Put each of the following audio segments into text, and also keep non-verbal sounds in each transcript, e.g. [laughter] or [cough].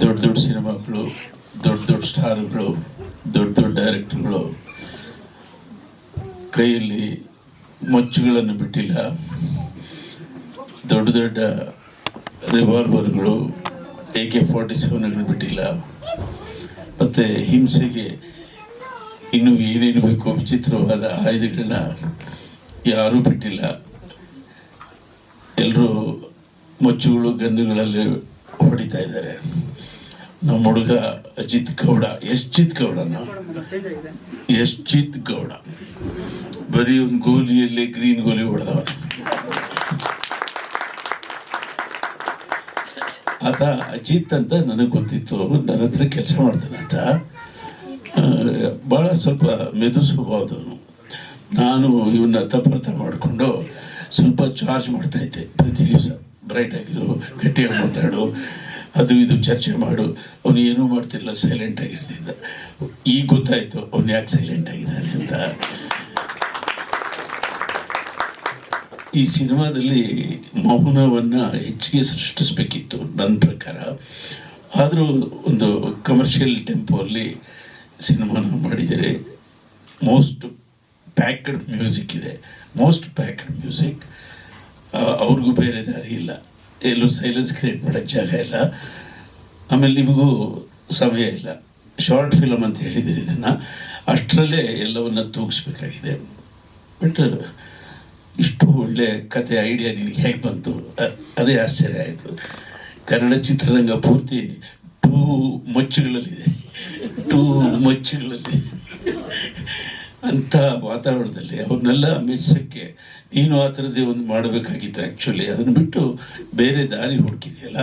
ದೊಡ್ಡ ದೊಡ್ಡ ಸಿನಿಮಾಗಳು ದೊಡ್ಡ ದೊಡ್ಡ ಸ್ಟಾರ್ಗಳು ದೊಡ್ಡ ದೊಡ್ಡ ಡೈರೆಕ್ಟರ್ಗಳು ಕೈಯಲ್ಲಿ ಮೊಚ್ಚುಗಳನ್ನು ಬಿಟ್ಟಿಲ್ಲ. ದೊಡ್ಡ ದೊಡ್ಡ ರಿವಾಲ್ವರ್ಗಳು ಎ ಕೆ ಫಾರ್ಟಿ ಸೆವೆನ್ಗಳು ಬಿಟ್ಟಿಲ್ಲ. ಮತ್ತು ಹಿಂಸೆಗೆ ಇನ್ನೂ ಏನೇನು ಬೇಕೋ ವಿಚಿತ್ರವಾದ ಆಯುಧಗಳನ್ನ ಯಾರೂ ಬಿಟ್ಟಿಲ್ಲ. ಎಲ್ಲರೂ ಮೊಚ್ಚುಗಳು, ಗನ್ನುಗಳಲ್ಲಿ ಹೊಡಿತಾ ಇದ್ದಾರೆ. ನಮ್ಮ ಹುಡುಗ ಅಜಿತ್ ಗೌಡ ಎಷ್ಟಿತ್ ಗೌಡನ? ಎಷ್ಟಿತ್ ಗೌಡ ಬರೀ ಒಂದು ಗೋಲಿಯಲ್ಲಿ ಗ್ರೀನ್ ಗೋಲಿ ಹೊಡೆದವ ಆತ ಅಜಿತ್ ಅಂತ ನನಗೆ ಗೊತ್ತಿತ್ತು. ನನ್ನ ಹತ್ರ ಕೆಲಸ ಮಾಡ್ತಾನೆ ಅಂತ. ಭಾಳ ಸ್ವಲ್ಪ ಮೆದು ಸ್ವಭಾವದವನು ನಾನು ಇವನ್ನ ತಪ್ಪರ್ಥ ಮಾಡಿಕೊಂಡು ಸ್ವಲ್ಪ ಚಾರ್ಜ್ ಮಾಡ್ತಾ ಇದ್ದೆ. ಪ್ರತಿ ದಿವಸ. ಬ್ರೈಟ್ ಆಗಿರು ಗಟ್ಟಿಯಾಗಿ ಮಾತಾಡು. ಅದು ಇದು ಚರ್ಚೆ ಮಾಡು. ಅವನು ಏನೂ ಮಾಡ್ತಿರಲಿಲ್ಲ ಸೈಲೆಂಟ್ ಆಗಿರ್ತಿದ್ದ. ಈಗ ಗೊತ್ತಾಯ್ತು, ಅವನು ಯಾಕೆ ಸೈಲೆಂಟ್ ಆಗಿದ್ದಾನೆ ಅಂತ. ಈ ಸಿನಿಮಾದಲ್ಲಿ ಮೌನವನ್ನು ಹೆಚ್ಚಿಗೆ ಸೃಷ್ಟಿಸಬೇಕಿತ್ತು ನನ್ನ ಪ್ರಕಾರ. ಆದರೂ ಒಂದು ಕಮರ್ಷಿಯಲ್ ಟೆಂಪೋಲ್ಲಿ ಸಿನಿಮಾನ ಮಾಡಿದರೆ ಮೋಸ್ಟ್ ಪ್ಯಾಕ್ಡ್ ಮ್ಯೂಸಿಕ್ ಇದೆ. ಮೋಸ್ಟ್ ಪ್ಯಾಕ್ಡ್ ಮ್ಯೂಸಿಕ್ ಅವ್ರಿಗೂ ಬೇರೆ ದಾರಿ ಇಲ್ಲ. ಎಲ್ಲೂ ಸೈಲೆನ್ಸ್ ಕ್ರಿಯೇಟ್ ಮಾಡೋಕ್ಕೆ ಜಾಗ ಇಲ್ಲ. ಆಮೇಲೆ ನಿಮಗೂ ಸಮಯ ಇಲ್ಲ. ಶಾರ್ಟ್ ಫಿಲಮ್ ಅಂತ ಹೇಳಿದ್ದೀರಿ ಇದನ್ನು. ಅಷ್ಟರಲ್ಲೇ ಎಲ್ಲವನ್ನ ತೂಗಿಸ್ಬೇಕಾಗಿದೆ. ಬಟ್ ಇಷ್ಟು ಒಳ್ಳೆ ಕತೆ ಐಡಿಯಾ ನಿನಗೆ ಹೇಗೆ ಬಂತು? ಅದೇ ಆಶ್ಚರ್ಯ ಆಯಿತು. ಕನ್ನಡ ಚಿತ್ರರಂಗ ಪೂರ್ತಿ ಟೂ ಮಚ್ಚುಗಳಲ್ಲಿದೆ ಟೂ ಮಚ್ಚುಗಳಲ್ಲಿ. ಅಂಥ ವಾತಾವರಣದಲ್ಲಿ ಅವ್ರನ್ನೆಲ್ಲ ಮೆಚ್ಚಕ್ಕೆ ನೀನು ಆ ಥರದ್ದೇ ಒಂದು ಮಾಡಬೇಕಾಗಿತ್ತು ಆ್ಯಕ್ಚುಲಿ ಅದನ್ನು ಬಿಟ್ಟು ಬೇರೆ ದಾರಿ ಹುಡುಕಿದೆಯಲ್ಲ,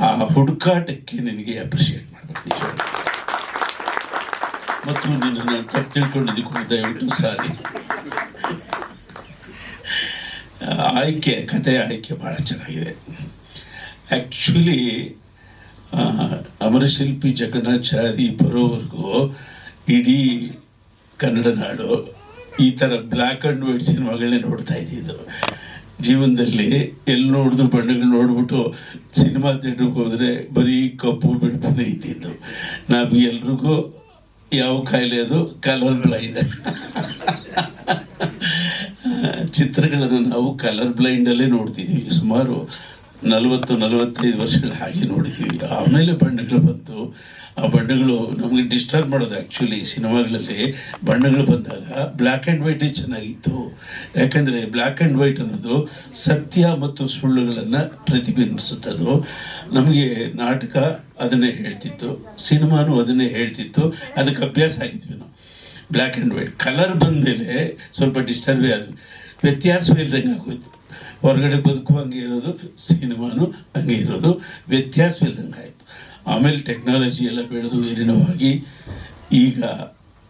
ಆ ಹುಡುಕಾಟಕ್ಕೆ ನಿನಗೆ ಅಪ್ರಿಷಿಯೇಟ್ ಮಾಡಬೇಕು. ಮತ್ತು ನಿನ್ನನ್ನು ತಪ್ಪು ತಿಳ್ಕೊಂಡಿದ್ದಕ್ಕೂ ದಯವಿಟ್ಟು ಸಾರಿ. ಆಯ್ಕೆ ಕತೆ ಆಯ್ಕೆ ಭಾಳ ಚೆನ್ನಾಗಿದೆ. ಆ್ಯಕ್ಚುಲಿ ಅಮರಶಿಲ್ಪಿ ಜಗನ್ನಾಚಾರಿ ಬರೋವರೆಗೂ ಇಡೀ ಕನ್ನಡ ನಾಡು ಈ ಥರ ಬ್ಲ್ಯಾಕ್ ಆ್ಯಂಡ್ ವೈಟ್ ಸಿನಿಮಾಗಳನ್ನೇ ನೋಡ್ತಾ ಇದ್ದಿದ್ದು. ಜೀವನದಲ್ಲಿ ಎಲ್ಲಿ ನೋಡಿದ್ರು ಬಣ್ಣಗಳು ನೋಡ್ಬಿಟ್ಟು ಸಿನಿಮಾ ಥಿಯೇಟ್ರಿಗೆ ಹೋದರೆ ಬರೀ ಕಪ್ಪು ಬಿಡುಪನೇ ಇದ್ದಿದ್ದು. ನಾವು ಎಲ್ರಿಗೂ ಯಾವ ಕಾಯಿಲೆ ಅದು? ಕಲರ್ ಬ್ಲೈಂಡ್ [laughs] ಚಿತ್ರಗಳನ್ನು ನಾವು ಕಲರ್ ಬ್ಲೈಂಡಲ್ಲೇ ನೋಡ್ತಿದ್ವಿ. ಸುಮಾರು ನಲವತ್ತು, ನಲವತ್ತೈದು ವರ್ಷಗಳ ಹಾಗೆ ನೋಡಿದ್ದೀವಿ. ಆಮೇಲೆ ಬಣ್ಣಗಳು ಬಂತು. ಆ ಬಣ್ಣಗಳು ನಮಗೆ ಡಿಸ್ಟರ್ಬ್ ಮಾಡೋದು ಆ್ಯಕ್ಚುಲಿ ಸಿನಿಮಾಗಳಲ್ಲಿ ಬಣ್ಣಗಳು ಬಂದಾಗ ಬ್ಲ್ಯಾಕ್ ಆ್ಯಂಡ್ ವೈಟೇ ಚೆನ್ನಾಗಿತ್ತು. ಯಾಕಂದರೆ ಬ್ಲ್ಯಾಕ್ ಆ್ಯಂಡ್ ವೈಟ್ ಅನ್ನೋದು ಸತ್ಯ ಮತ್ತು ಸುಳ್ಳುಗಳನ್ನು ಪ್ರತಿಬಿಂಬಿಸುತ್ತದು ನಮಗೆ ನಾಟಕ ಅದನ್ನೇ ಹೇಳ್ತಿತ್ತು. ಸಿನಿಮಾನು ಅದನ್ನೇ ಹೇಳ್ತಿತ್ತು. ಅದಕ್ಕೆ ಅಭ್ಯಾಸ ಆಗಿದ್ವಿ ನಾವು. ಬ್ಲ್ಯಾಕ್ ಆ್ಯಂಡ್ ವೈಟ್ ಕಲರ್ ಬಂದಮೇಲೆ ಸ್ವಲ್ಪ ಡಿಸ್ಟರ್ಬೇ ಆದ ವ್ಯತ್ಯಾಸವೇ ಇಲ್ದಂಗೆ ಆಗೋಯ್ತು. ಹೊರಗಡೆ ಬದುಕು ಹಂಗೆ ಇರೋದು, ಸಿನಿಮಾನು ಹಂಗೆ ಇರೋದು ವ್ಯತ್ಯಾಸವಿಲ್ದಂಗೆ ಆಯಿತು. ಆಮೇಲೆ ಟೆಕ್ನಾಲಜಿ ಎಲ್ಲ ಬೆಳೆದು ಏನೇನೋ ಈಗ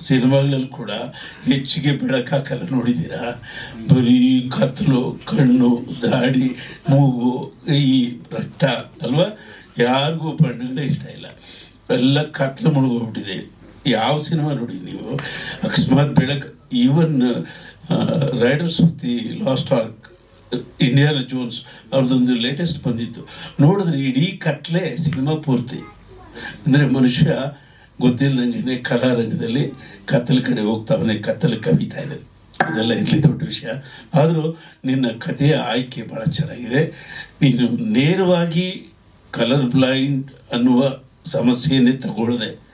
ಸಿನಿಮಾಗಳಲ್ಲಿ ಕೂಡ ಹೆಚ್ಚಿಗೆ ಬೆಳಕಾಕಲ್ಲ ನೋಡಿದ್ದೀರಾ? ಬರೀ ಕತ್ತಲು ಕಣ್ಣು, ದಾಡಿ, ಮೂಗು, ಈ ರಕ್ತ, ಅಲ್ವಾ? ಯಾರಿಗೂ ಬಣ್ಣಗಳೇ ಇಷ್ಟ ಇಲ್ಲ. ಎಲ್ಲ ಕತ್ಲು ಮುಳುಗೋಗ್ಬಿಟ್ಟಿದೆ ಯಾವ ಸಿನಿಮಾ ನೋಡಿ ನೀವು? ಅಕಸ್ಮಾತ್ ಬೆಳಕು even raiders of the last ark Indiana Jones ಅವ್ರದ್ದೊಂದು ಲೇಟೆಸ್ಟ್ ಬಂದಿತ್ತು. ನೋಡಿದ್ರೆ ಇಡೀ ಕಟ್ಲೆ ಸಿನಿಮಾ ಪೂರ್ತಿ. ಅಂದರೆ ಮನುಷ್ಯ ಗೊತ್ತಿಲ್ಲದಂಗೆ ಕಲಾರಂಗದಲ್ಲಿ ಕತ್ತಲ ಕಡೆ ಹೋಗ್ತಾವನೆ, ಕತ್ತಲು ಕವಿತಾ ಇದೆ. ಅದೆಲ್ಲ ಇರಲಿ ದೊಡ್ಡ ವಿಷಯ. ಆದರೂ ನಿನ್ನ ಕಥೆಯ ಆಯ್ಕೆ ಭಾಳ ಚೆನ್ನಾಗಿದೆ. ನೀನು ನೇರವಾಗಿ ಕಲರ್ ಬ್ಲೈಂಡ್ ಅನ್ನುವ ಸಮಸ್ಯೆಯನ್ನೇ ತಗೊಳ್ಳದೆ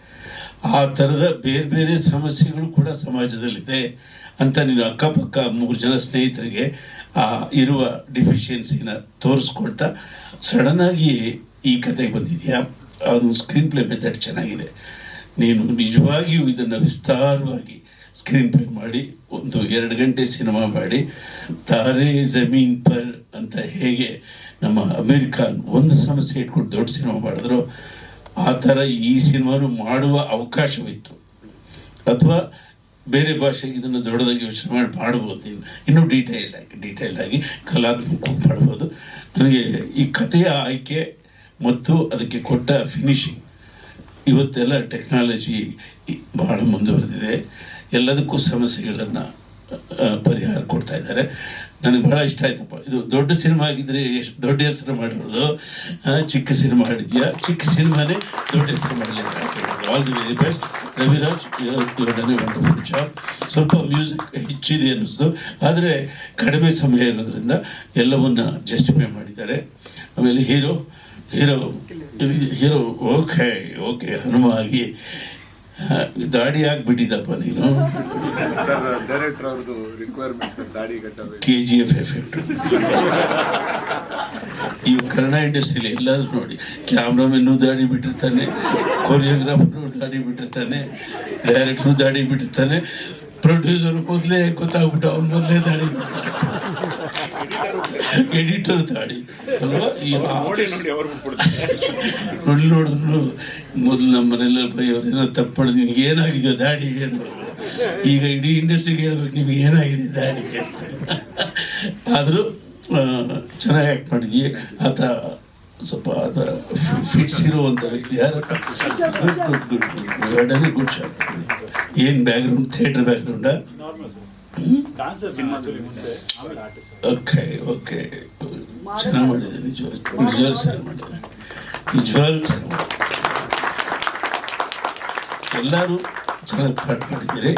ಆ ಥರದ ಬೇರೆ ಬೇರೆ ಸಮಸ್ಯೆಗಳು ಕೂಡ ಸಮಾಜದಲ್ಲಿದೆ ಅಂತ ನೀನು ಅಕ್ಕಪಕ್ಕ ಮೂರು ಜನ ಸ್ನೇಹಿತರಿಗೆ ಇರುವ ಡಿಫಿಷಿಯನ್ಸಿನ ತೋರಿಸ್ಕೊಳ್ತಾ ಸಡನ್ನಾಗಿ ಈ ಕತೆಗೆ ಬಂದಿದೆಯಾ? ಅದು ಸ್ಕ್ರೀನ್ ಪ್ಲೇ ಮೆಥಡ್ ಚೆನ್ನಾಗಿದೆ. ನೀನು ನಿಜವಾಗಿಯೂ ಇದನ್ನು ವಿಸ್ತಾರವಾಗಿ ಸ್ಕ್ರೀನ್ ಪ್ಲೇ ಮಾಡಿ, ಒಂದು ಎರಡು ಗಂಟೆ ಸಿನಿಮಾ ಮಾಡಿ, ತಾರೆ ಜಮೀನ್ ಪರ್ ಅಂತ ಹೇಗೆ ನಮ್ಮ ಅಮೇರಿಕನ್ ಒಂದು ಸಮಸ್ಯೆ ಇಟ್ಕೊಂಡು ದೊಡ್ಡ ಸಿನಿಮಾ ಮಾಡಿದ್ರು, ಆ ಥರ ಈ ಸಿನಿಮಾನು ಮಾಡುವ ಅವಕಾಶವಿತ್ತು. ಅಥವಾ ಬೇರೆ ಭಾಷೆಗೆ ಇದನ್ನು ದೊಡ್ಡದಾಗಿ ಯೋಚನೆ ಮಾಡಿ ಮಾಡ್ಬೋದು ನೀವು ಇನ್ನೂ ಡೀಟೇಲ್ಡ್ ಆಗಿ ಡೀಟೇಲ್ಡ್ ಆಗಿ ಕಲಾತ್ಮಕವಾಗಿ ಮಾಡ್ಬೋದು ನನಗೆ ಈ ಕಥೆಯ ಆಯ್ಕೆ ಮತ್ತು ಅದಕ್ಕೆ ಕೊಟ್ಟ ಫಿನಿಶಿಂಗ್ ಇವತ್ತೆಲ್ಲ ಟೆಕ್ನಾಲಜಿ ಬಹಳ ಮುಂದುವರೆದಿದೆ. ಎಲ್ಲದಕ್ಕೂ ಸಮಸ್ಯೆಗಳನ್ನು ಪರಿಹಾರ ಕೊಡ್ತಾ ಇದ್ದಾರೆ. ನನಗೆ ಬಹಳ ಇಷ್ಟ ಆಯ್ತಪ್ಪ. ಇದು ದೊಡ್ಡ ಸಿನಿಮಾ ಆಗಿದ್ರೆ ಎಷ್ಟು ದೊಡ್ಡ ಹೆಸರು ಮಾಡಿರೋದು? ಚಿಕ್ಕ ಸಿನಿಮಾ ಆಡಿದ್ಯಾ ಚಿಕ್ಕ ಸಿನಿಮಾನೇ ದೊಡ್ಡ ಹೆಸರು ಮಾಡಲಿ all the very best Raviraj wonderful job ಸ್ವಲ್ಪ ಮ್ಯೂಸಿಕ್ ಹೆಚ್ಚಿದೆ ಅನ್ನಿಸ್ತು. ಆದರೆ ಕಡಿಮೆ ಸಮಯ ಇರೋದ್ರಿಂದ ಎಲ್ಲವನ್ನ ಜಸ್ಟಿಫೈ ಮಾಡಿದ್ದಾರೆ. ಆಮೇಲೆ hero hero hero okay okay Hanuma ಆಗಿ ದಾಡಿ ಹಾಕ್ಬಿಟ್ಟಿದ್ದಪ್ಪ ನೀನು. ಡೈರೆಕ್ಟರ್ ಅವ್ರದ್ದು ದಾಡಿ ಕಟ್ಟಬೇಕು. ಕೆ ಜಿ ಎಫ್ ಎಫೆಕ್ಟ್ ಈ ಕನ್ನಡ ಇಂಡಸ್ಟ್ರಿಲಿ ಎಲ್ಲಾದ್ರೂ ನೋಡಿ ಕ್ಯಾಮ್ರಾಮೆನ್ನು ದಾಡಿ ಬಿಟ್ಟಿರ್ತಾನೆ ಕೊರಿಯೋಗ್ರಾಫರು ದಾಡಿ ಬಿಟ್ಟಿರ್ತಾನೆ ಡೈರೆಕ್ಟ್ರು ದಾಡಿ ಬಿಟ್ಟಿರ್ತಾನೆ ಪ್ರೊಡ್ಯೂಸರ್ ಮೊದಲೇ ಗೊತ್ತಾಗ್ಬಿಟ್ಟು ಅವ್ನು ಮೊದಲೇ ದಾಡಿ ಎಡಿಟರ್ ದಾಡಿ ಅಲ್ವಾ? ನೋಡಿ ನೋಡಿದ್ರು ಮೊದಲು ನಮ್ಮ ಮನೆಯಲ್ಲ ಬೈಯವ್ರು ಏನೋ ತಪ್ಪು ಮಾಡಿದ್ ನಿಮ್ಗೆ ಏನಾಗಿದೆಯೋ ದಾಡಿ ಏನು ಈಗ ಇಡೀ ಇಂಡಸ್ಟ್ರಿಗೆ ಹೇಳ್ಬೇಕು ನಿಮ್ಗೆ ಏನಾಗಿದೆ ದಾಡಿ ಅಂತ. ಆದರೂ ಚೆನ್ನಾಗಿ ಆ್ಯಕ್ಟ್ ಮಾಡಿದ್ವಿ. ಆತ ಸ್ವಲ್ಪ ಆತ ಫಿಟ್ಸ್ ಇರುವಂಥ ವ್ಯಕ್ತಿ ಯಾರು? ಗುಡ್ ಗುಡ್ ಗುಡ್ ಶಾಟ್ ಏನು ಬ್ಯಾಕ್ಗ್ರೌಂಡ್ ಥಿಯೇಟರ್ ಬ್ಯಾಕ್ಗ್ರೌಂಡಾ ಓಕೆ ಓಕೆ ಚೆನ್ನಾಗಿ ಮಾಡಿದೆ ನಿಜವಾಗಿ ನಿಜವಾಗ್ಲೂ ಚೆನ್ನಾಗಿ ಮಾಡಿದೆ ಚೆನ್ನಾಗಿ ಎಲ್ಲರೂ ಚೆನ್ನಾಗಿ ಪಾಠ ಮಾಡಿದ್ದೀರಿ.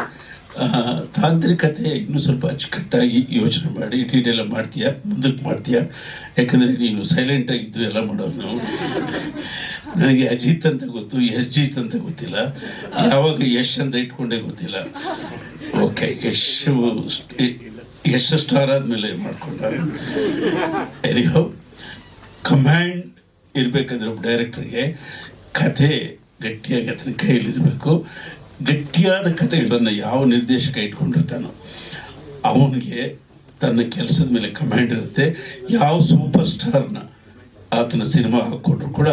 ತಾಂತ್ರಿಕತೆ ಇನ್ನೂ ಸ್ವಲ್ಪ ಅಚ್ಚುಕಟ್ಟಾಗಿ ಯೋಚನೆ ಮಾಡಿ ಡೀಟೇಲ್ ಮಾಡ್ತೀಯಾ, ಮುಂದಕ್ಕೆ ಮಾಡ್ತೀಯಾ? ಯಾಕಂದರೆ ನೀನು ಸೈಲೆಂಟ್ ಆಗಿದ್ದು ಎಲ್ಲ ಮಾಡೋದು ನಾವು. ನನಗೆ ಅಜಿತ್ ಅಂತ ಗೊತ್ತು ಎಸ್ ಜೀತ್ ಅಂತ ಗೊತ್ತಿಲ್ಲ. ಯಾವಾಗ ಯಶ್ ಅಂತ ಇಟ್ಕೊಂಡೇ ಗೊತ್ತಿಲ್ಲ. ಓಕೆ ಯಶ್ ಯಶ್ ಸ್ಟಾರ್ ಆದಮೇಲೆ ಮಾಡಿಕೊಂಡ ಎರಿ ಹೌ ಕಮ್ಯಾಂಡ್ ಇರಬೇಕಂದ್ರೆ ಒಬ್ಬ ಡೈರೆಕ್ಟ್ರಿಗೆ ಕಥೆ ಗಟ್ಟಿಯಾಗಿ ಆತನ ಕೈಯಲ್ಲಿರಬೇಕು ಗಟ್ಟಿಯಾದ ಕಥೆಗಳನ್ನು ಯಾವ ನಿರ್ದೇಶಕ ಇಟ್ಕೊಂಡಿರ್ತಾನೋ ಅವನಿಗೆ ತನ್ನ ಕೆಲಸದ ಮೇಲೆ ಕಮ್ಯಾಂಡ್ ಇರುತ್ತೆ. ಯಾವ ಸೂಪರ್ ಸ್ಟಾರ್ನ ಆತನ ಸಿನಿಮಾ ಹಾಕ್ಕೊಂಡ್ರು ಕೂಡ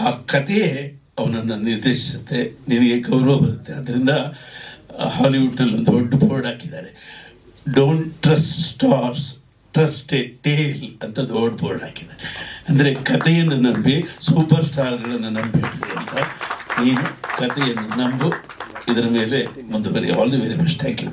ಆ ಕಥೆಯೇ ಅವನನ್ನು ನಿರ್ದೇಶಿಸುತ್ತೆ. ನಿನಗೆ ಗೌರವ ಬರುತ್ತೆ. ಅದರಿಂದ ಹಾಲಿವುಡ್ನಲ್ಲಿ ಒಂದು ದೊಡ್ಡ ಬೋರ್ಡ್ ಹಾಕಿದ್ದಾರೆ. Don't trust stars trust tale ಅಂತ ದೊಡ್ಡ ಬೋರ್ಡ್ ಹಾಕಿದ್ದಾರೆ. ಅಂದರೆ ಕಥೆಯನ್ನು ನಂಬಿ ಸೂಪರ್ ಸ್ಟಾರ್ಗಳನ್ನು ನಂಬಿಡ್ರಿ ಅಂತ ನೀನು ಕಥೆಯನ್ನು ನಂಬು. ಇದರ ಮೇಲೆ ಮುಂದುವರಿ all the very best thank you